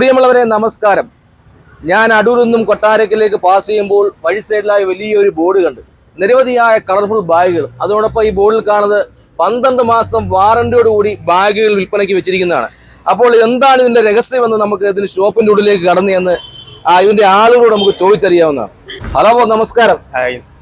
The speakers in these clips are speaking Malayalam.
പ്രിയമുള്ളവരെ നമസ്കാരം. ഞാൻ അടൂരിൽ നിന്നും കൊട്ടാരക്കിലേക്ക് പാസ് ചെയ്യുമ്പോൾ വഴി സൈഡിലായി വലിയൊരു ബോർഡ് കണ്ടു. നിരവധിയായ കളർഫുൾ ബാഗുകൾ അതോടൊപ്പം ഈ ബോർഡിൽ കാണുന്നത് പന്ത്രണ്ട് മാസം വാറന്റിയോടുകൂടി ബാഗുകൾ വിൽപ്പനയ്ക്ക് വെച്ചിരിക്കുന്നതാണ്. അപ്പോൾ എന്താണ് ഇതിന്റെ രഹസ്യമെന്ന് നമുക്ക് ഇതിന് ഷോപ്പിന്റെ ഉള്ളിലേക്ക് കടന്നു എന്ന് ഇതിന്റെ ആളുകളോട് നമുക്ക് ചോദിച്ചറിയാവുന്നതാണ്. ഹലോ നമസ്കാരം.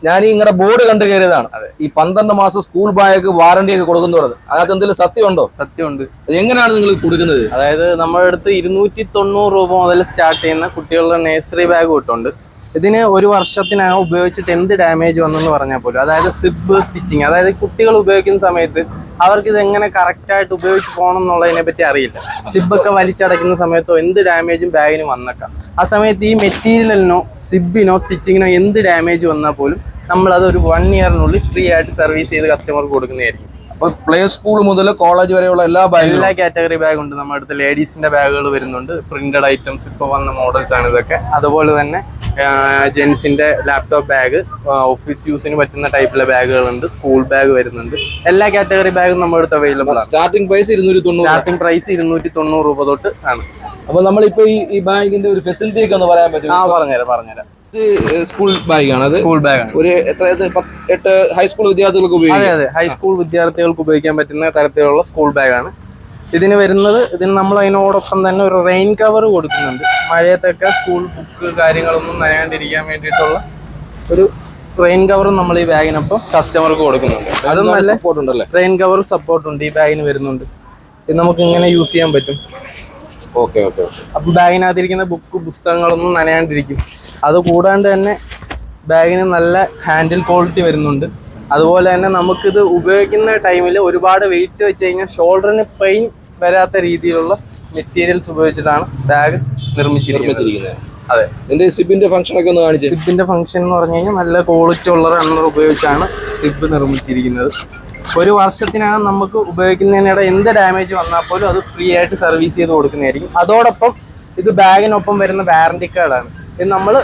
ഞാൻ ഈ നിങ്ങളുടെ ബോർഡ് കണ്ടു കയറിയതാണ്. ഈ പന്ത്രണ്ട് മാസം സ്കൂൾ ബാഗ് വാറണ്ടി ഒക്കെ കൊടുക്കുന്നു പറഞ്ഞത്. അതിനകത്ത് എന്തെങ്കിലും സത്യമുണ്ടോ? സത്യമുണ്ട്. അത് എങ്ങനെയാണ് നിങ്ങൾ കൊടുക്കുന്നത്? അതായത് നമ്മുടെ അടുത്ത് ഇരുന്നൂറ്റി തൊണ്ണൂറ് രൂപ മുതൽ സ്റ്റാർട്ട് ചെയ്യുന്ന കുട്ടികളുടെ നേഴ്സറി ബാഗ് തൊട്ടുണ്ട് ഇതിന് ഒരു വർഷത്തിനകം ഉപയോഗിച്ചിട്ട് എന്ത് ഡാമേജ് വന്നെന്ന് പറഞ്ഞാൽ പോലും. അതായത് സിബ് സ്റ്റിച്ചിങ് അതായത് കുട്ടികൾ ഉപയോഗിക്കുന്ന സമയത്ത് അവർക്ക് ഇത് എങ്ങനെ കറക്റ്റ് ആയിട്ട് ഉപയോഗിച്ച് പോകണം എന്നുള്ളതിനെ പറ്റി അറിയില്ല. സിബൊക്കെ വലിച്ചടയ്ക്കുന്ന സമയത്തോ എന്ത് ഡാമേജും ബാഗിന് വന്നേക്കാം. ആ സമയത്ത് ഈ മെറ്റീരിയലിനോ സിബിനോ സ്റ്റിച്ചിങ്ങിനോ എന്ത് ഡാമേജ് വന്നാൽ പോലും നമ്മളത് ഒരു വൺ ഇയറിനുള്ളിൽ ഫ്രീ ആയിട്ട് സർവീസ് ചെയ്ത് കസ്റ്റമർക്ക് കൊടുക്കുന്നതായിരിക്കും. അപ്പോൾ പ്ലേ സ്കൂൾ മുതൽ കോളേജ് വരെയുള്ള എല്ലാ ബാഗും എല്ലാ കാറ്റഗറി ബാഗും ഉണ്ട്. നമ്മുടെ അടുത്ത് ലേഡീസിന്റെ ബാഗുകൾ വരുന്നുണ്ട്. പ്രിന്റഡ് ഐറ്റംസ് ഇപ്പോൾ വന്ന മോഡൽസ് ആണ് ഇതൊക്കെ. അതുപോലെ തന്നെ ജെൻസിന്റെ ലാപ്ടോപ്പ് ബാഗ് ഓഫീസ് യൂസിന് പറ്റുന്ന ടൈപ്പിലെ ബാഗുകളുണ്ട് സ്കൂൾ ബാഗ് വരുന്നുണ്ട്. എല്ലാ കാറ്റഗറി ബാഗും നമ്മുടെ അടുത്ത് അവൈലബിൾ സ്റ്റാർട്ടിംഗ് പ്രൈസ് ഇരുന്നൂറ്റി തൊണ്ണൂറ്. സ്റ്റാർട്ടിംഗ് പ്രൈസ് ഇരുന്നൂറ്റി തൊണ്ണൂറ് രൂപ തൊട്ട് ആണ്. അപ്പോൾ നമ്മളിപ്പോൾ ഈ ഈ ബാഗിന്റെ ഒരു ഫെസിലിറ്റി ഒക്കെ ഒന്ന് പറയാൻ പറ്റും ആ പറഞ്ഞുതരാം പറഞ്ഞുതരാം. സ്കൂൾ ബാഗാണ് അത്. സ്കൂൾ ബാഗാണ് ഒരു എത്ര എട്ട് ഹൈസ്കൂൾ വിദ്യാർത്ഥികൾക്ക് അതെ ഉപയോഗിക്കാം അതെ ഹൈസ്കൂൾ വിദ്യാർത്ഥികൾക്ക് ഉപയോഗിക്കാൻ പറ്റുന്ന തരത്തിലുള്ള സ്കൂൾ ബാഗാണ് ഇതിന് വരുന്നത് ഇതിന് നമ്മൾ അതിനോടൊപ്പം തന്നെ ഒരു റെയിൻ കവർ കൊടുക്കുന്നുണ്ട്. മഴയത്തൊക്കെ സ്കൂൾ ബുക്ക് കാര്യങ്ങളൊന്നും നനയാണ്ടിരിക്കാൻ വേണ്ടിയിട്ടുള്ള ഒരു റെയിൻ കവറും നമ്മൾ ഈ ബാഗിനൊപ്പം കസ്റ്റമർക്ക് കൊടുക്കുന്നുണ്ട്. അതും നല്ല സപ്പോർട്ട് ഉണ്ടല്ലേ? റെയിൻ കവർ സപ്പോർട്ട് ഉണ്ട് ഈ ബാഗിന് വരുന്നുണ്ട്. ഇത് നമുക്ക് ഇങ്ങനെ യൂസ് ചെയ്യാൻ പറ്റും. ഓക്കെ ഓക്കെ ഓക്കെ അപ്പം ബാഗിനകത്തിരിക്കുന്ന ബുക്ക് പുസ്തകങ്ങളൊന്നും നനയാണ്ടിരിക്കും. അത് കൂടാണ്ട് തന്നെ ബാഗിന് നല്ല ഹാൻഡിൽ ക്വാളിറ്റി വരുന്നുണ്ട്. അതുപോലെ തന്നെ നമുക്കിത് ഉപയോഗിക്കുന്ന ടൈമിൽ ഒരുപാട് വെയിറ്റ് വെച്ച് കഴിഞ്ഞാൽ ഷോൾഡറിന് പെയിൻ വരാത്ത രീതിയിലുള്ള മെറ്റീരിയൽസ് ഉപയോഗിച്ചിട്ടാണ് ബാഗ് നിർമ്മിച്ചിരിക്കുന്നത്. അതെ. ഇതിന്റെ സിബിന്റെ ഫംഗ്ഷൻ ഒക്കെ ഒന്ന് കാണിച്ചേ. സിബിന്റെ ഫംഗ്ഷൻ എന്ന് പറഞ്ഞു കഴിഞ്ഞാൽ നല്ല ക്വാളിറ്റി ഉള്ള റണ്ണർ ഉപയോഗിച്ചാണ് സിബ് നിർമ്മിച്ചിരിക്കുന്നത്. ഒരു വർഷത്തിനകം നമുക്ക് ഉപയോഗിക്കുന്നതിനിടെ എന്ത് ഡാമേജ് വന്നാൽ പോലും അത് ഫ്രീ ആയിട്ട് സർവീസ് ചെയ്ത് കൊടുക്കുന്നതായിരിക്കും. അതോടൊപ്പം ഇത് ബാഗിനൊപ്പം വരുന്ന വാറണ്ടി കാർഡാണ് നമ്മൾ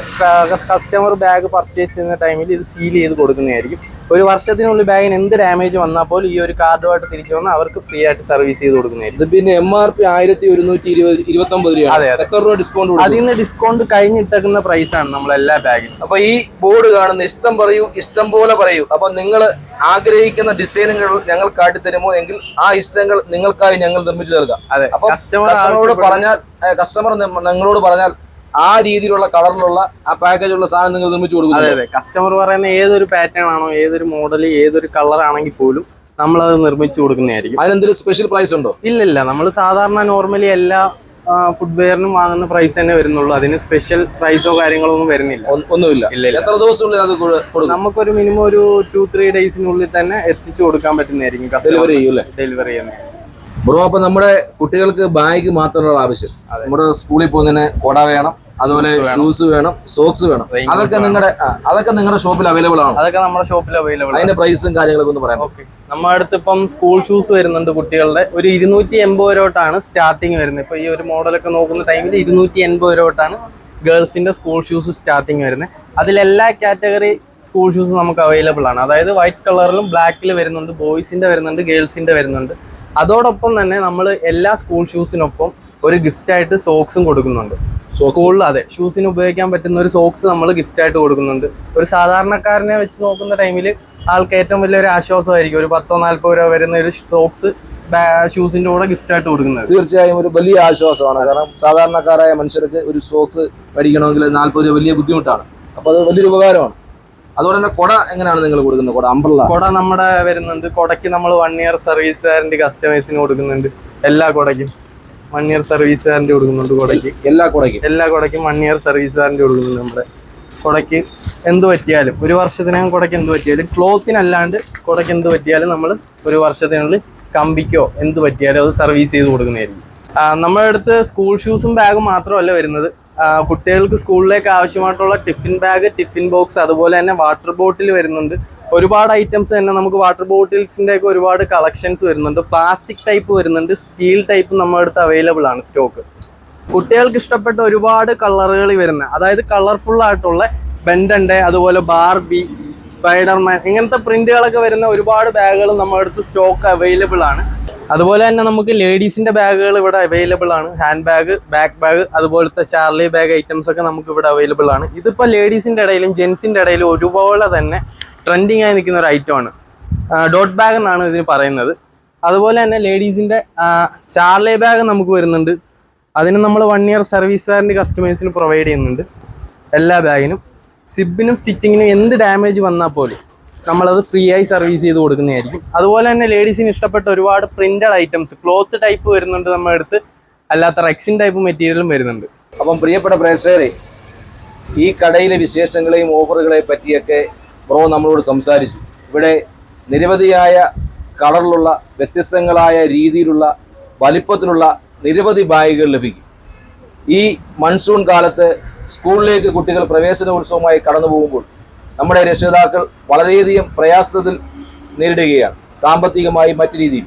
കസ്റ്റമർ ബാഗ് പർച്ചേസ് ചെയ്യുന്ന ടൈമിൽ ഇത് സീൽ ചെയ്ത് കൊടുക്കുന്നതായിരിക്കും. ഒരു വർഷത്തിനുള്ളിൽ ബാഗിന് എന്ത് ഡാമേജ് വന്നാൽ പോലും ഈ ഒരു കാർഡുമായിട്ട് തിരിച്ചു വന്നാൽ അവർക്ക് ഫ്രീ ആയിട്ട് സർവീസ് ചെയ്ത് കൊടുക്കുന്നതായിരിക്കും. പിന്നെ എം ആർ പി ആയിരത്തി ഒരുന്നൂറ്റി ഇരുപത് ഇരുപത്തി ഒമ്പത് രൂപ അതെ. എത്ര രൂപ ഡിസ്കൗണ്ട് അതിൽ നിന്ന് ഡിസ്കൗണ്ട് കഴിഞ്ഞിട്ടേക്കുന്ന പ്രൈസാണ് നമ്മൾ എല്ലാ ബാഗിനും അപ്പൊ ഈ ബോർഡ് കാണുന്ന ഇഷ്ടം പറയൂ ഇഷ്ടം പോലെ പറയൂ. അപ്പൊ നിങ്ങൾ ആഗ്രഹിക്കുന്ന ഡിസൈനുകൾ ഞങ്ങൾ കാട്ടിത്തരുമോ? എങ്കിൽ ആ ഇഷ്ടങ്ങൾ നിങ്ങൾക്കായി ഞങ്ങൾ നിർമ്മിച്ചു തീർക്കാം അതെ അപ്പൊ കസ്റ്റമർ കസ്റ്റമറോട് പറഞ്ഞാൽ കസ്റ്റമർ നിങ്ങളോട് പറഞ്ഞാൽ ആ രീതിയിലുള്ള കളറിലുള്ള ആ പാക്കേജുള്ള സാധനം നിങ്ങൾ നിർമ്മിച്ചു അതെ അതെ. കസ്റ്റമർ പറയുന്ന ഏതൊരു പാറ്റേൺ ആണോ ഏതൊരു മോഡൽ ഏതൊരു കളർ ആണെങ്കിൽ പോലും നമ്മളത് നിർമ്മിച്ചു കൊടുക്കുന്നതായിരിക്കും. അതിനെന്തൊരു സ്പെഷ്യൽ പ്രൈസ് ഉണ്ടോ? ഇല്ല ഇല്ല. നമ്മൾ സാധാരണ നോർമലി എല്ലാ ഫുഡ്വെയറിനും വാങ്ങുന്ന പ്രൈസ് തന്നെ വരുന്നുള്ളൂ. അതിന് സ്പെഷ്യൽ പ്രൈസോ കാര്യങ്ങളോ ഒന്നും വരുന്നില്ല. ഒന്നുമില്ല. എത്ര ദിവസത്തിനുള്ളിൽ അത് കൊടുക്കും? നമുക്കൊരു മിനിമം ഒരു ടു ത്രീ ഡേയ്സിനുള്ളിൽ തന്നെ എത്തിച്ചു കൊടുക്കാൻ പറ്റുന്നതായിരിക്കും ഡെലിവറി ഡെലിവറി ചെയ്യുന്നത് ബ്രോ അപ്പൊ നമ്മുടെ കുട്ടികൾക്ക് ബാഗ് മാത്രമുള്ള ആവശ്യം. നമ്മുടെ സ്കൂളിൽ പോകുന്നതിന് കൊട വേണം അതുപോലെ ഷൂസ് വേണം. സോക്സ് വേണം അതൊക്കെ നിങ്ങളുടെ അതൊക്കെ നിങ്ങളുടെ ഷോപ്പിൽ അവൈലബിൾ ആണ്? അതൊക്കെ നമ്മുടെ ഷോപ്പിൽ അവൈലബിൾ അതിന്റെ പ്രൈസും കാര്യങ്ങളൊക്കെ ഒന്ന് പറയാം നമ്മുടെ അടുത്ത് ഇപ്പം സ്കൂൾ ഷൂസ് വരുന്നുണ്ട് കുട്ടികളുടെ. ഒരു ഇരുന്നൂറ്റി എൺപത് രൂപ സ്റ്റാർട്ടിങ് വരുന്നത്. ഇപ്പൊ ഈ ഒരു മോഡലൊക്കെ നോക്കുന്ന ടൈമിൽ ഇരുന്നൂറ്റി എൺപത് രൂപ ഗേൾസിന്റെ സ്കൂൾ ഷൂസ് സ്റ്റാർട്ടിങ് വരുന്നത്. അതിലെല്ലാ കാറ്റഗറി സ്കൂൾ ഷൂസ് നമുക്ക് അവൈലബിൾ ആണ്. അതായത് വൈറ്റ് കളറിലും ബ്ലാക്കിൽ വരുന്നുണ്ട് ബോയ്സിന്റെ വരുന്നുണ്ട് ഗേൾസിന്റെ വരുന്നുണ്ട്. അതോടൊപ്പം തന്നെ നമ്മൾ എല്ലാ സ്കൂൾ ഷൂസിനൊപ്പം ഒരു ഗിഫ്റ്റായിട്ട് സോക്സും കൊടുക്കുന്നുണ്ട്. സ്കൂളിൽ അതെ ഷൂസിന് ഉപയോഗിക്കാൻ പറ്റുന്ന ഒരു സോക്സ് നമ്മൾ ഗിഫ്റ്റ് ആയിട്ട് കൊടുക്കുന്നുണ്ട്. ഒരു സാധാരണക്കാരനെ വെച്ച് നോക്കുന്ന ടൈമിൽ ആൾക്ക് ഏറ്റവും വലിയൊരു ആശ്വാസമായിരിക്കും. ഒരു പത്തോ നാല്പതോ രൂപ വരുന്ന ഒരു സോക്സ് ഷൂസിന്റെ കൂടെ ഗിഫ്റ്റ് ആയിട്ട് കൊടുക്കുന്നത്. തീർച്ചയായും ഒരു വലിയ ആശ്വാസമാണ്. കാരണം സാധാരണക്കാരായ മനുഷ്യർക്ക് ഒരു സോക്സ് മേടിക്കണമെങ്കിൽ നാൽപ്പത് രൂപ വലിയ ബുദ്ധിമുട്ടാണ്. അപ്പൊ അത് വലിയൊരു ഉപകാരമാണ്. അതുപോലെ തന്നെ കൊട എങ്ങനെയാണ് നിങ്ങൾ കൊടുക്കുന്നത്? കൊട അമ്പ്രല കുട നമ്മുടെ വരുന്നുണ്ട്. കുടയ്ക്ക് നമ്മൾ വൺ ഇയർ സർവീസ് വാറണ്ടി കസ്റ്റമേഴ്സിന് കൊടുക്കുന്നുണ്ട്. എല്ലാ കുടയ്ക്കും. വൺ ഇയർ സർവീസ് വാറണ്ടി കൊടുക്കുന്നുണ്ട് കുടയ്ക്ക്. എല്ലാ കൊടയ്ക്കും? എല്ലാ കുടയ്ക്കും വൺ ഇയർ സർവീസ് വാറണ്ടി കൊടുക്കുന്നുണ്ട് നമ്മുടെ കുടയ്ക്ക്. എന്ത് പറ്റിയാലും ഒരു വർഷത്തിനകം കുടയ്ക്ക് എന്ത് പറ്റിയാലും ക്ലോത്തിനല്ലാണ്ട് കുടയ്ക്ക് എന്ത് പറ്റിയാലും നമ്മൾ ഒരു വർഷത്തിനുള്ളിൽ കമ്പിക്കോ എന്ത് പറ്റിയാലും അത് സർവീസ് ചെയ്ത് കൊടുക്കുന്നതായിരിക്കും. നമ്മുടെ അടുത്ത് സ്കൂൾ ഷൂസും ബാഗും മാത്രമല്ല വരുന്നത്. കുട്ടികൾക്ക് സ്കൂളിലേക്ക് ആവശ്യമായിട്ടുള്ള ടിഫിൻ ബാഗ് ടിഫിൻ ബോക്സ് അതുപോലെ തന്നെ വാട്ടർ ബോട്ടിൽ വരുന്നുണ്ട്. ഒരുപാട് ഐറ്റംസ് തന്നെ നമുക്ക് വാട്ടർ ബോട്ടിൽസിന്റെ ഒക്കെ ഒരുപാട് കളക്ഷൻസ് വരുന്നുണ്ട്. പ്ലാസ്റ്റിക് ടൈപ്പ് വരുന്നുണ്ട്. സ്റ്റീൽ ടൈപ്പ് നമ്മുടെ അടുത്ത് അവൈലബിൾ ആണ് സ്റ്റോക്ക് കുട്ടികൾക്ക് ഇഷ്ടപ്പെട്ട ഒരുപാട് കളറുകൾ വരുന്ന അതായത് കളർഫുൾ ആയിട്ടുള്ള ബെൻഡന്റെ അതുപോലെ ബാർബി സ്പൈഡർമാൻ ഇങ്ങനത്തെ പ്രിന്റുകളൊക്കെ വരുന്ന ഒരുപാട് ബാഗുകൾ നമ്മുടെ അടുത്ത് സ്റ്റോക്ക് അവൈലബിൾ ആണ്. അതുപോലെ തന്നെ നമുക്ക് ലേഡീസിന്റെ ബാഗുകൾ ഇവിടെ അവൈലബിൾ ആണ്. ഹാൻഡ് ബാഗ് ബാക്ക് ബാഗ് അതുപോലത്തെ ചാർലി ബാഗ് ഐറ്റംസ് ഒക്കെ നമുക്ക് ഇവിടെ അവൈലബിൾ ആണ്. ഇതിപ്പോൾ ലേഡീസിന്റെ ഇടയിലും ജെൻസിന്റെ ഇടയിലും ഒരുപോലെ തന്നെ ട്രെൻഡിങ് ആയി നിൽക്കുന്ന ഒരു ഐറ്റം ആണ്. ഡോട്ട് ബാഗ് എന്നാണ് ഇതിന് പറയുന്നത്. അതുപോലെ തന്നെ ലേഡീസിന്റെ ചാർലി ബാഗ് നമുക്ക് വരുന്നുണ്ട്. അതിന് നമ്മൾ വൺ ഇയർ സർവീസ് വാറണ്ടി കസ്റ്റമേഴ്സിന് പ്രൊവൈഡ് ചെയ്യുന്നുണ്ട്. എല്ലാ ബാഗിനും സിബിനും സ്റ്റിച്ചിങ്ങിനും എന്ത് ഡാമേജ് വന്നാൽ പോലും നമ്മളത് ഫ്രീ ആയി സർവീസ് ചെയ്ത് കൊടുക്കുന്നതായിരിക്കും. അതുപോലെ തന്നെ ലേഡീസിന് ഇഷ്ടപ്പെട്ട ഒരുപാട് പ്രിന്റഡ് ഐറ്റംസ് ക്ലോത്ത് ടൈപ്പ് വരുന്നുണ്ട് നമ്മുടെ അടുത്ത്. അല്ലാത്ത റെക്സിൻ ടൈപ്പ് മെറ്റീരിയലും വരുന്നുണ്ട്. അപ്പം പ്രിയപ്പെട്ട പ്രേക്ഷകരെ ഈ കടയിലെ വിശേഷങ്ങളെയും ഓഫറുകളെ പറ്റിയൊക്കെ ബ്രോ നമ്മളോട് സംസാരിച്ചു. ഇവിടെ നിരവധിയായ കളറിലുള്ള വ്യത്യസ്തങ്ങളായ രീതിയിലുള്ള വലിപ്പത്തിലുള്ള നിരവധി ബാഗുകൾ ലഭിക്കും. ഈ മൺസൂൺ കാലത്ത് സ്കൂളിലേക്ക് കുട്ടികൾ പ്രവേശനോത്സവമായി കടന്നു പോകുമ്പോൾ നമ്മുടെ രക്ഷിതാക്കൾ വളരെയധികം പ്രയാസത്തിൽ നേരിടുകയാണ് സാമ്പത്തികമായി മറ്റു രീതിയിൽ.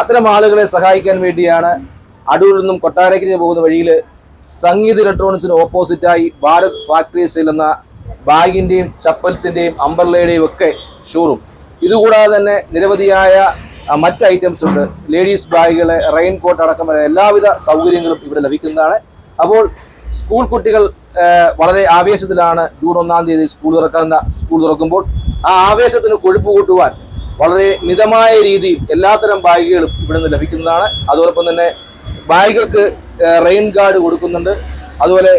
അത്തരം ആളുകളെ സഹായിക്കാൻ വേണ്ടിയാണ് അടൂരിൽ നിന്നും കൊട്ടാരക്കര പോകുന്ന വഴിയിൽ സംഗീത ഇലക്ട്രോണിക്സിന് ഓപ്പോസിറ്റായി ഭാരത് ഫാക്ടറീസിൽ എന്ന ബാഗിന്റെയും ചപ്പൽസിന്റെയും അംബർലയുടെയും ഒക്കെ ഷോറൂം ഇതുകൂടാതെ തന്നെ നിരവധിയായ മറ്റ് ഐറ്റംസ് ഉണ്ട്. ലേഡീസ് ബാഗുകൾ റെയിൻ കോട്ട് അടക്കം എല്ലാവിധ സൗകര്യങ്ങളും ഇവിടെ ലഭിക്കുന്നതാണ്. അപ്പോൾ സ്കൂൾ കുട്ടികൾ വളരെ ആവേശത്തിലാണ് ജൂൺ ഒന്നാം തീയതി സ്കൂൾ തുറക്കുന്ന സ്കൂൾ തുറക്കുമ്പോൾ. ആ ആവേശത്തിന് കൊഴുപ്പ് കൂട്ടുവാൻ വളരെ മിതമായ രീതിയിൽ എല്ലാത്തരം ബാഗുകളും ഇവിടുന്ന് ലഭിക്കുന്നതാണ്. അതോടൊപ്പം തന്നെ ബാഗുകൾക്ക് റെയിൻ ഗാർഡ് കൊടുക്കുന്നുണ്ട്. അതുപോലെ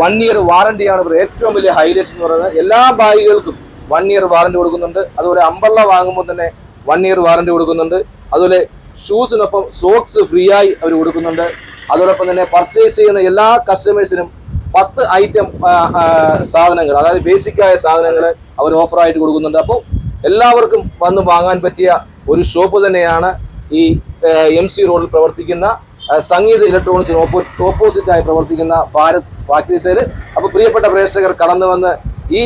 വൺ ഇയർ വാറണ്ടിയാണ് ഇവർ ഏറ്റവും വലിയ ഹൈലൈറ്റ്സ് എന്ന് പറയുന്നത്. എല്ലാ ബാഗുകൾക്കും വൺ ഇയർ വാറണ്ടി കൊടുക്കുന്നുണ്ട്. അതുപോലെ അമ്പള്ള വാങ്ങുമ്പോൾ തന്നെ വൺ ഇയർ വാറണ്ടി കൊടുക്കുന്നുണ്ട്. അതുപോലെ ഷൂസിനൊപ്പം സോക്സ് ഫ്രീ ആയി അവർ കൊടുക്കുന്നുണ്ട്. അതോടൊപ്പം തന്നെ പർച്ചേസ് ചെയ്യുന്ന എല്ലാ കസ്റ്റമേഴ്സിനും പത്ത് ഐറ്റം സാധനങ്ങൾ അതായത് ബേസിക്കായ സാധനങ്ങൾ അവർ ഓഫറായിട്ട് കൊടുക്കുന്നുണ്ട്. അപ്പോൾ എല്ലാവർക്കും വന്ന് വാങ്ങാൻ പറ്റിയ ഒരു ഷോപ്പ് തന്നെയാണ് ഈ എം സി റോഡിൽ പ്രവർത്തിക്കുന്ന സംഗീത് ഇലക്ട്രോണിക്സിന് ഓപ്പോസിറ്റായി പ്രവർത്തിക്കുന്ന ഭാരത് ഫാക്ടറി സെയിൽ അപ്പോൾ പ്രിയപ്പെട്ട പ്രേക്ഷകർ കടന്നു വന്ന് ഈ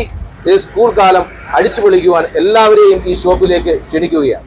സ്കൂൾ കാലം അടിച്ചു പൊളിക്കുവാൻ എല്ലാവരെയും ഈ ഷോപ്പിലേക്ക് ക്ഷണിക്കുകയാണ്.